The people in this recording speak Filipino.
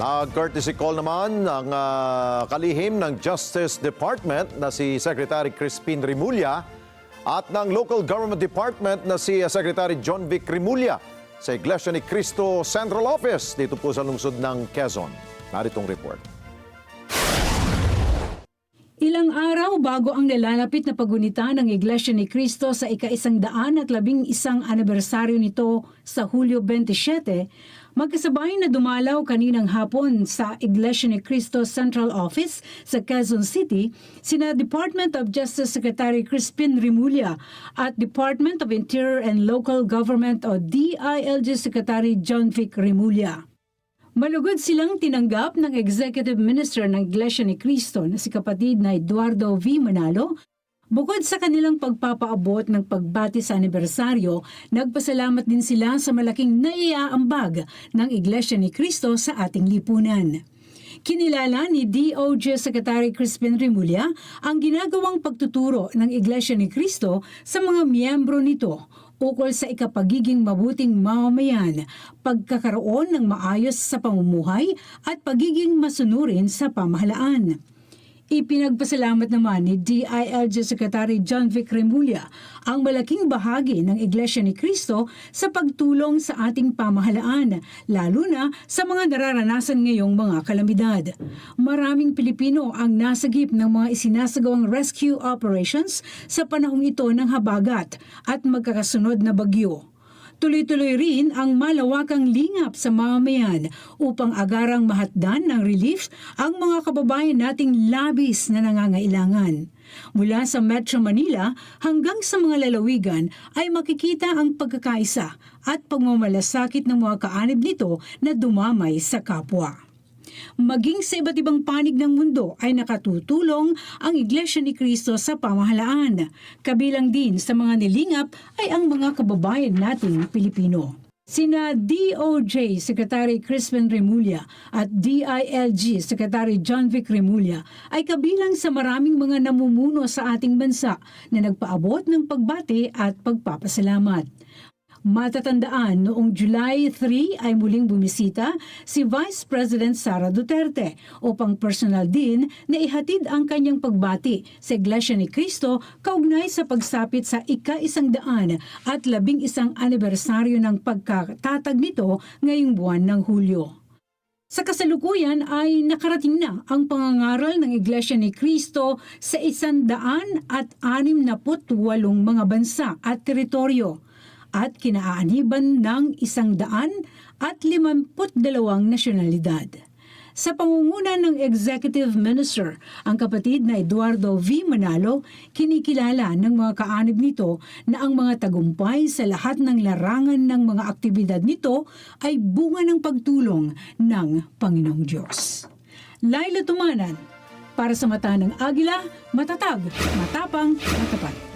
Nag-courtesy call naman ng ah, kalihim ng Justice Department na si Secretary Crispin Rimulya at ng Local Government Department na si ah, Secretary John Vic Rimulya sa Iglesia ni Cristo Central Office dito po sa lungsod ng Quezon. Naritong report. Ilang araw bago ang nalalapit na pagunita ng Iglesia ni Cristo sa ika-isang daan at labing isang anibersaryo nito sa Hulyo 27, magkasabay na dumalaw kaninang hapon sa Iglesia ni Cristo Central Office sa Quezon City, sina Department of Justice Secretary Crispin Rimulya at Department of Interior and Local Government o DILG Secretary John Vic Rimulya. Malugod silang tinanggap ng Executive Minister ng Iglesia ni Cristo na si kapatid na Eduardo V. Manalo. Bukod sa kanilang pagpapaabot ng pagbati sa anibersaryo, nagpasalamat din sila sa malaking naiaambag ng Iglesia ni Cristo sa ating lipunan. Kinilala ni DOJ Secretary Crispin Rimulya ang ginagawang pagtuturo ng Iglesia ni Cristo sa mga miyembro nito ukol sa ikapagiging mabuting mamamayan, pagkakaroon ng maayos sa pamumuhay at pagiging masunurin sa pamahalaan. Ipinagpasalamat naman ni DILG Secretary John Vic Remulla ang malaking bahagi ng Iglesia ni Cristo sa pagtulong sa ating pamahalaan, lalo na sa mga nararanasan ngayong mga kalamidad. Maraming Pilipino ang nasagip ng mga isinasagawang rescue operations sa panahong ito ng habagat at magkakasunod na bagyo. Tuloy-tuloy rin ang malawakang lingap sa mamamayan upang agarang mahatdan ng relief ang mga kababayan nating labis na nangangailangan. Mula sa Metro Manila hanggang sa mga lalawigan ay makikita ang pagkakaisa at pagmamalasakit ng mga kaanib nito na dumamay sa kapwa. Maging sa iba't ibang panig ng mundo ay nakatutulong ang Iglesia ni Cristo sa pamahalaan. Kabilang din sa mga nilingap ay ang mga kababayan nating Pilipino. Sina DOJ Secretary Crispin Remulla at DILG Secretary John Vic Remulla ay kabilang sa maraming mga namumuno sa ating bansa na nagpaabot ng pagbati at pagpapasalamat. Matatandaan noong July 3 ay muling bumisita si Vice President Sara Duterte upang personal din na ihatid ang kanyang pagbati sa Iglesia ni Cristo kaugnay sa pagsapit sa ika-isang daan at labing isang anibersaryo ng pagkatatag nito ngayong buwan ng Hulyo. Sa kasalukuyan ay nakarating na ang pangangaral ng Iglesia ni Cristo sa isandaan at anim na walong mga bansa at teritoryo at kinaaniban ng isang daan at limamput dalawang nasyonalidad. Sa pangunguna ng Executive Minister, ang kapatid na Eduardo V. Manalo, kinikilala ng mga kaanib nito na ang mga tagumpay sa lahat ng larangan ng mga aktibidad nito ay bunga ng pagtulong ng Panginoong Diyos. Laila Tumanan, para sa mata ng Agila, matatag, matapang, matapat.